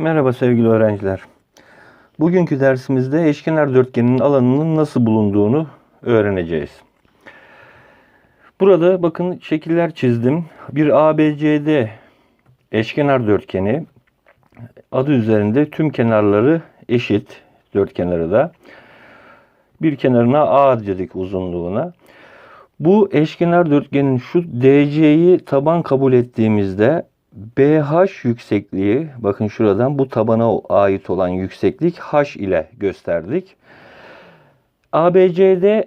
Merhaba sevgili öğrenciler. Bugünkü dersimizde eşkenar dörtgenin alanının nasıl bulunduğunu öğreneceğiz. Burada bakın şekiller çizdim. Bir ABCD eşkenar dörtgeni adı üzerinde tüm kenarları eşit dört kenarı da. Bir kenarına A dedik uzunluğuna. Bu eşkenar dörtgenin şu DC'yi taban kabul ettiğimizde BH yüksekliği bakın şuradan bu tabana ait olan yükseklik H ile gösterdik. ABCD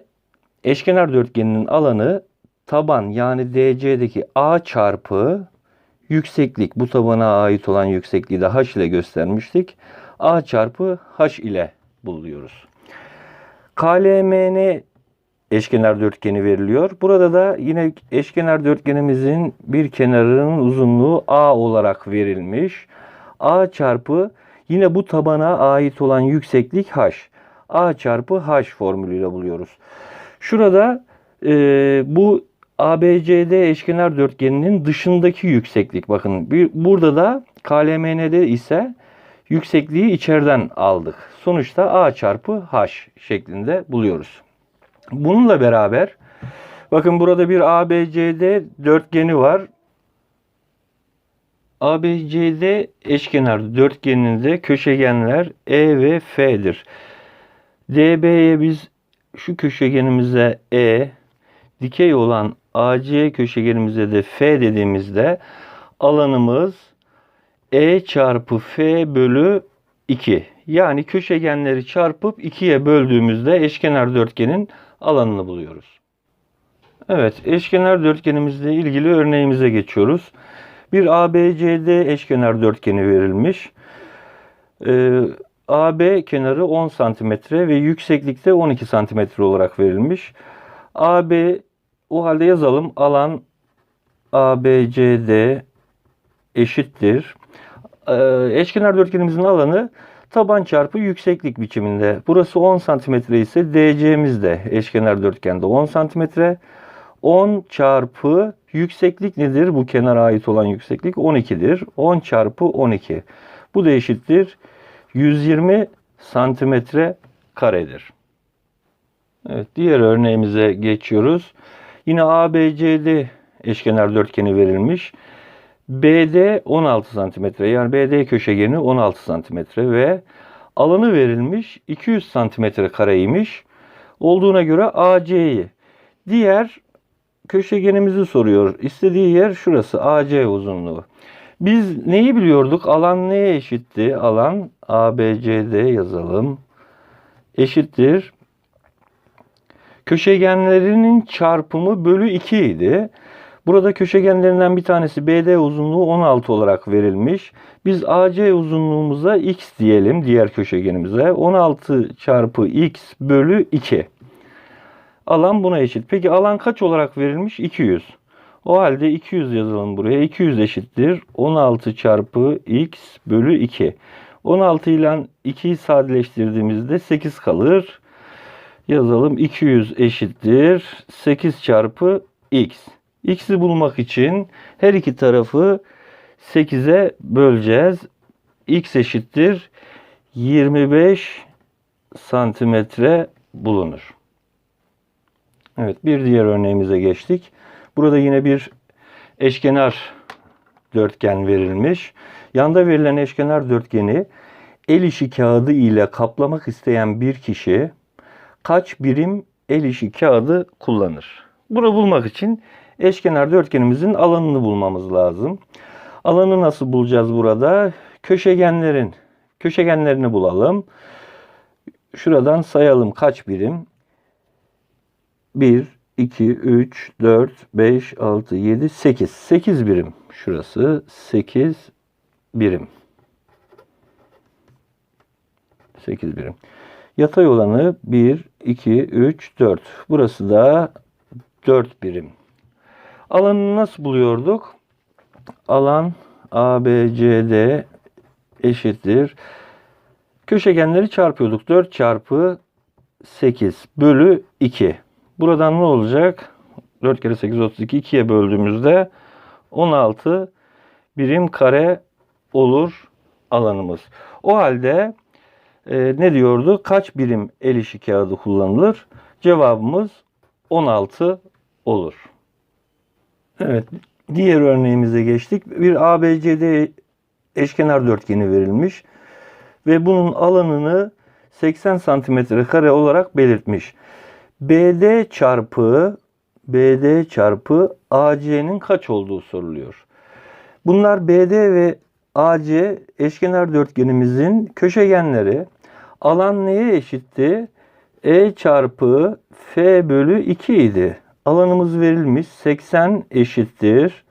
eşkenar dörtgeninin alanı taban yani DC'deki A çarpı yükseklik bu tabana ait olan yüksekliği de H ile göstermiştik. A çarpı H ile buluyoruz. KLMN eşkenar dörtgeni veriliyor. Burada da yine eşkenar dörtgenimizin bir kenarının uzunluğu A olarak verilmiş. A çarpı yine bu tabana ait olan yükseklik H. A çarpı H formülüyle buluyoruz. Şurada e, bu ABCD eşkenar dörtgeninin dışındaki yükseklik bakın bir, burada da KLMN'de ise yüksekliği içeriden aldık. Sonuçta A çarpı H şeklinde buluyoruz. Bununla beraber bakın burada bir ABCD dörtgeni var. ABCD eşkenar dörtgeninde köşegenler E ve F'dir. DB'ye biz şu köşegenimize E, dikey olan AC köşegenimize de F dediğimizde alanımız E çarpı F bölü 2. Yani köşegenleri çarpıp 2'ye böldüğümüzde eşkenar dörtgenin alanını buluyoruz. Evet, eşkenar dörtgenimizle ilgili örneğimize geçiyoruz. Bir ABCD eşkenar dörtgeni verilmiş. Ee, AB kenarı 10 cm ve yükseklikte 12 cm olarak verilmiş. AB o halde yazalım. Alan ABCD eşittir. Ee, eşkenar dörtgenimizin alanı taban çarpı yükseklik biçiminde. Burası 10 cm ise DC'miz de eşkenar dörtgende 10 cm. 10 çarpı yükseklik nedir? Bu kenara ait olan yükseklik 12'dir. 10 çarpı 12. Bu da eşittir 120 santimetre karedir. Evet, diğer örneğimize geçiyoruz. Yine ABCD eşkenar dörtgeni verilmiş. BD 16 cm yani BD köşegeni 16 cm ve alanı verilmiş 200 cm kareymiş. Olduğuna göre AC'yi diğer köşegenimizi soruyor. İstediği yer şurası AC uzunluğu. Biz neyi biliyorduk? Alan neye eşitti? Alan ABCD yazalım. Eşittir. Köşegenlerinin çarpımı bölü 2 idi. Burada köşegenlerinden bir tanesi BD uzunluğu 16 olarak verilmiş. Biz AC uzunluğumuza x diyelim diğer köşegenimize. 16 çarpı x bölü 2. Alan buna eşit. Peki alan kaç olarak verilmiş? 200. O halde 200 yazalım buraya. 200 eşittir. 16 çarpı x bölü 2. 16 ile 2'yi sadeleştirdiğimizde 8 kalır. Yazalım 200 eşittir. 8 çarpı x. X'i bulmak için her iki tarafı 8'e böleceğiz. X eşittir 25 santimetre bulunur. Evet bir diğer örneğimize geçtik. Burada yine bir eşkenar dörtgen verilmiş. Yanda verilen eşkenar dörtgeni el işi kağıdı ile kaplamak isteyen bir kişi kaç birim el işi kağıdı kullanır? Bunu bulmak için eşkenar dörtgenimizin alanını bulmamız lazım. Alanı nasıl bulacağız burada? Köşegenlerin köşegenlerini bulalım. Şuradan sayalım kaç birim? 1, 2, 3, 4, 5, 6, 7, 8. 8 birim. Şurası 8 birim. 8 birim. Yatay olanı 1, 2, 3, 4. Burası da 4 birim. Alanı nasıl buluyorduk? Alan ABCD eşittir. Köşegenleri çarpıyorduk. 4 çarpı 8 bölü 2. Buradan ne olacak? 4 kere 8 32 2'ye böldüğümüzde 16 birim kare olur alanımız. O halde e, ne diyordu? Kaç birim el işi kağıdı kullanılır? Cevabımız 16 olur. Evet, diğer örneğimize geçtik. Bir ABCD eşkenar dörtgeni verilmiş ve bunun alanını 80 santimetre kare olarak belirtmiş. BD çarpı BD çarpı AC'nin kaç olduğu soruluyor. Bunlar BD ve AC eşkenar dörtgenimizin köşegenleri. Alan neye eşitti? E çarpı F bölü 2 idi. Alanımız verilmiş. 80 eşittir.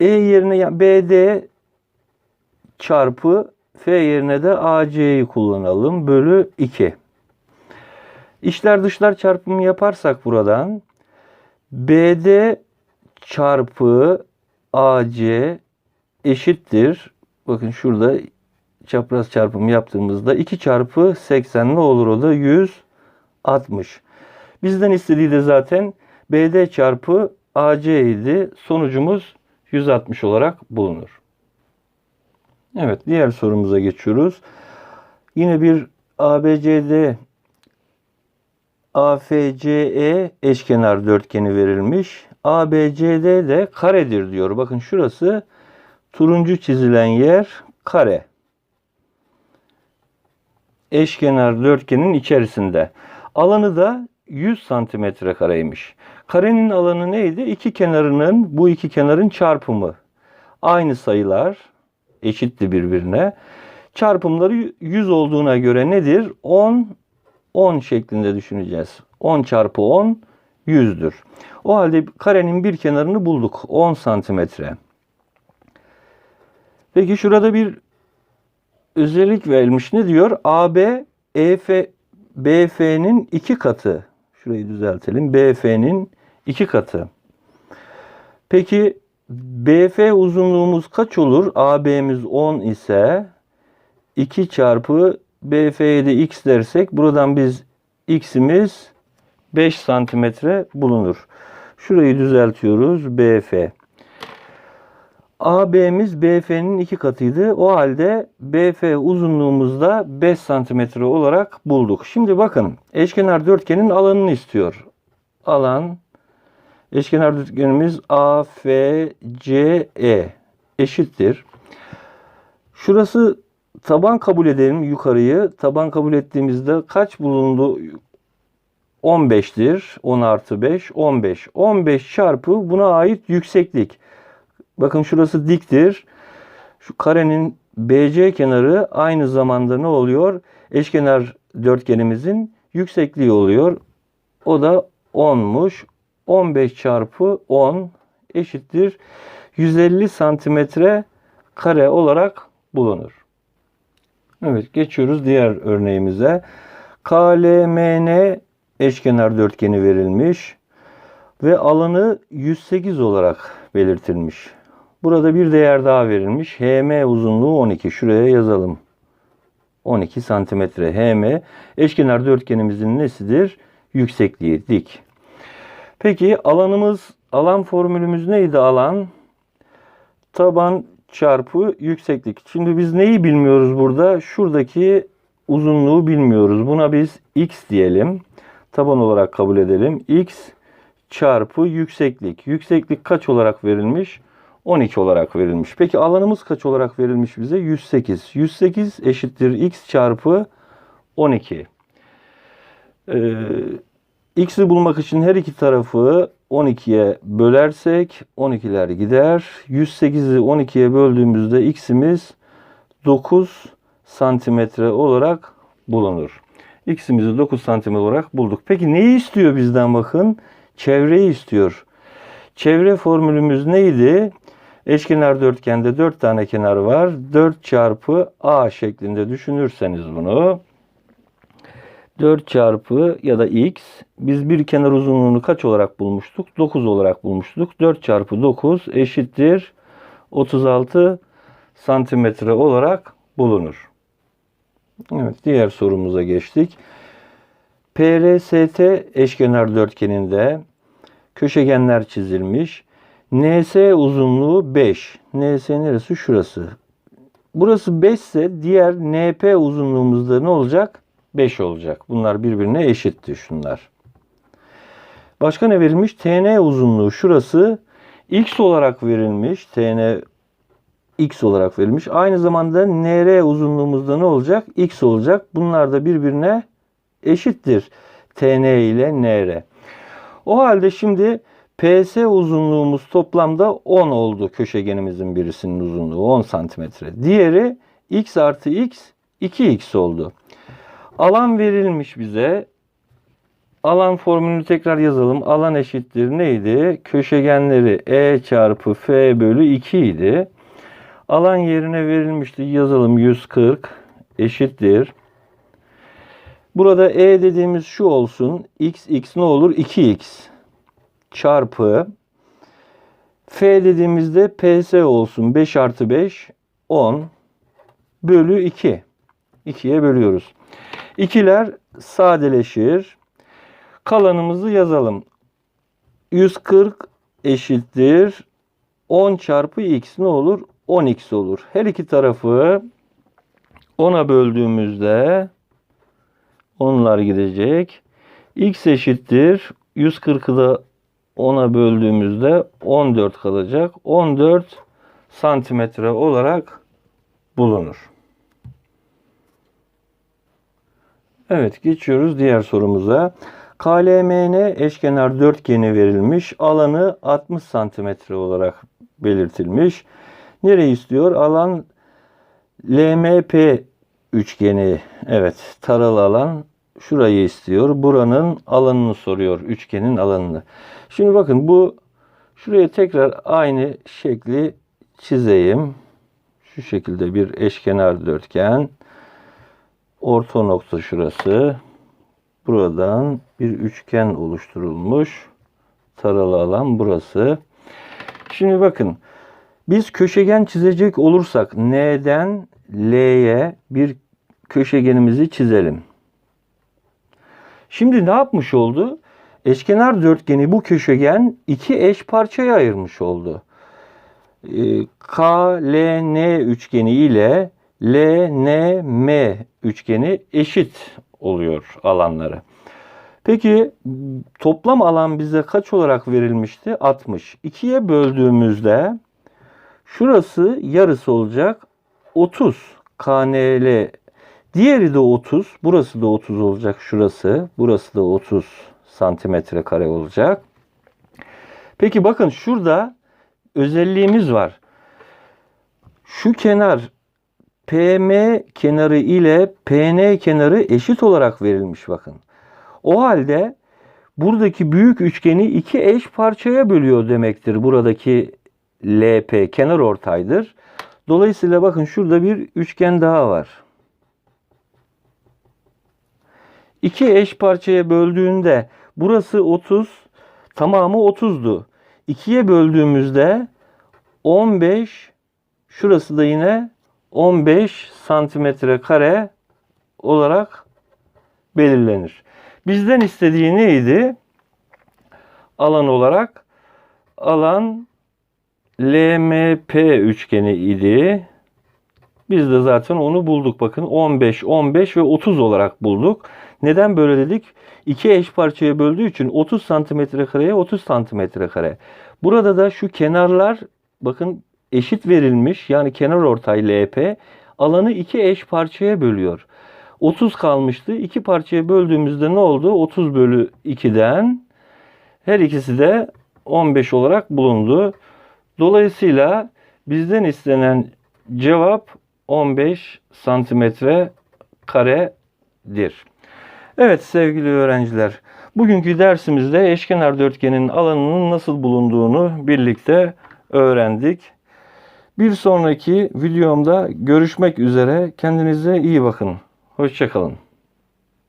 E yerine BD çarpı F yerine de AC'yi kullanalım. Bölü 2. İşler dışlar çarpımı yaparsak buradan BD çarpı AC eşittir. Bakın şurada çapraz çarpımı yaptığımızda 2 çarpı 80 ne olur o da 160. Bizden istediği de zaten BD çarpı AC idi. Sonucumuz 160 olarak bulunur. Evet diğer sorumuza geçiyoruz. Yine bir ABCD AFCE eşkenar dörtgeni verilmiş. ABCD de karedir diyor. Bakın şurası turuncu çizilen yer kare. Eşkenar dörtgenin içerisinde. Alanı da 100 santimetre kareymiş. Karenin alanı neydi? İki kenarının bu iki kenarın çarpımı. Aynı sayılar eşitti birbirine. Çarpımları 100 olduğuna göre nedir? 10 10 şeklinde düşüneceğiz. 10 çarpı 10 100'dür. O halde karenin bir kenarını bulduk. 10 santimetre. Peki şurada bir özellik verilmiş. Ne diyor? AB EF BF'nin iki katı. Şurayı düzeltelim. BF'nin iki katı. Peki BF uzunluğumuz kaç olur? AB'miz 10 ise 2 çarpı BF'ye de x dersek buradan biz x'imiz 5 santimetre bulunur. Şurayı düzeltiyoruz. BF. AB'miz BF'nin iki katıydı. O halde BF uzunluğumuz da 5 santimetre olarak bulduk. Şimdi bakın eşkenar dörtgenin alanını istiyor. Alan eşkenar dörtgenimiz AFCE eşittir. Şurası taban kabul edelim yukarıyı. Taban kabul ettiğimizde kaç bulundu? 15'tir. 10 artı 5. 15. 15 çarpı buna ait yükseklik. Bakın şurası diktir. Şu karenin BC kenarı aynı zamanda ne oluyor? Eşkenar dörtgenimizin yüksekliği oluyor. O da 10'muş. 15 çarpı 10 eşittir. 150 santimetre kare olarak bulunur. Evet geçiyoruz diğer örneğimize. KLMN eşkenar dörtgeni verilmiş ve alanı 108 olarak belirtilmiş. Burada bir değer daha verilmiş. HM uzunluğu 12. Şuraya yazalım. 12 santimetre HM eşkenar dörtgenimizin nesidir? Yüksekliği dik. Peki alanımız alan formülümüz neydi alan? Taban çarpı yükseklik. Şimdi biz neyi bilmiyoruz burada? Şuradaki uzunluğu bilmiyoruz. Buna biz x diyelim. Taban olarak kabul edelim. x çarpı yükseklik. Yükseklik kaç olarak verilmiş? 12 olarak verilmiş. Peki alanımız kaç olarak verilmiş bize? 108. 108 eşittir x çarpı 12. Ee, x'i bulmak için her iki tarafı 12'ye bölersek 12'ler gider. 108'i 12'ye böldüğümüzde x'imiz 9 santimetre olarak bulunur. X'imizi 9 santimetre olarak bulduk. Peki neyi istiyor bizden bakın? Çevreyi istiyor. Çevre formülümüz neydi? Eşkenar dörtgende 4 tane kenar var. 4 çarpı a şeklinde düşünürseniz bunu 4 çarpı ya da x biz bir kenar uzunluğunu kaç olarak bulmuştuk? 9 olarak bulmuştuk. 4 çarpı 9 eşittir 36 santimetre olarak bulunur. Evet diğer sorumuza geçtik. PRST eşkenar dörtgeninde köşegenler çizilmiş. NS uzunluğu 5. NS neresi? Şurası. burası 5 ise diğer NP uzunluğumuzda ne olacak? 5 olacak. Bunlar birbirine eşitti şunlar. Başka ne verilmiş? TN uzunluğu şurası X olarak verilmiş. TN X olarak verilmiş. Aynı zamanda NR uzunluğumuzda ne olacak? X olacak. Bunlar da birbirine eşittir. TN ile NR. O halde şimdi PS uzunluğumuz toplamda 10 oldu köşegenimizin birisinin uzunluğu 10 santimetre. Diğeri x artı x 2x oldu. Alan verilmiş bize. Alan formülünü tekrar yazalım. Alan eşittir neydi? Köşegenleri e çarpı f bölü 2 idi. Alan yerine verilmişti. Yazalım 140 eşittir. Burada e dediğimiz şu olsun. x x ne olur? 2x çarpı f dediğimizde ps olsun. 5 artı 5 10 bölü 2. 2'ye bölüyoruz. İkiler sadeleşir. Kalanımızı yazalım. 140 eşittir 10 çarpı x ne olur? 10x olur. Her iki tarafı 10'a böldüğümüzde onlar gidecek. x eşittir 140'ı da 10'a böldüğümüzde 14 kalacak. 14 santimetre olarak bulunur. Evet geçiyoruz diğer sorumuza. KLMN eşkenar dörtgeni verilmiş. Alanı 60 santimetre olarak belirtilmiş. Nereyi istiyor? Alan LMP üçgeni. Evet taralı alan şurayı istiyor. Buranın alanını soruyor. Üçgenin alanını. Şimdi bakın bu şuraya tekrar aynı şekli çizeyim. Şu şekilde bir eşkenar dörtgen. Orta nokta şurası. Buradan bir üçgen oluşturulmuş. Taralı alan burası. Şimdi bakın biz köşegen çizecek olursak N'den L'ye bir köşegenimizi çizelim. Şimdi ne yapmış oldu? Eşkenar dörtgeni bu köşegen iki eş parçaya ayırmış oldu. Ee, KLN üçgeni ile LNM üçgeni eşit oluyor alanları. Peki toplam alan bize kaç olarak verilmişti? 60. 2'ye böldüğümüzde şurası yarısı olacak. 30 KNL. Diğeri de 30. Burası da 30 olacak şurası. Burası da 30 santimetre kare olacak. Peki bakın şurada özelliğimiz var. Şu kenar PM kenarı ile PN kenarı eşit olarak verilmiş bakın. O halde buradaki büyük üçgeni iki eş parçaya bölüyor demektir. Buradaki LP kenar ortaydır. Dolayısıyla bakın şurada bir üçgen daha var. İki eş parçaya böldüğünde burası 30, tamamı 30'du. 2'ye böldüğümüzde 15, şurası da yine 15 santimetre kare olarak belirlenir. Bizden istediği neydi? Alan olarak alan LMP üçgeni idi. Biz de zaten onu bulduk. Bakın 15, 15 ve 30 olarak bulduk. Neden böyle dedik? İki eş parçaya böldüğü için 30 santimetre kareye 30 santimetre kare. Burada da şu kenarlar bakın eşit verilmiş. Yani kenar ortay LP alanı iki eş parçaya bölüyor. 30 kalmıştı. İki parçaya böldüğümüzde ne oldu? 30 bölü 2'den her ikisi de 15 olarak bulundu. Dolayısıyla bizden istenen cevap 15 santimetre karedir. Evet sevgili öğrenciler, bugünkü dersimizde eşkenar dörtgenin alanının nasıl bulunduğunu birlikte öğrendik. Bir sonraki videomda görüşmek üzere. Kendinize iyi bakın. Hoşçakalın.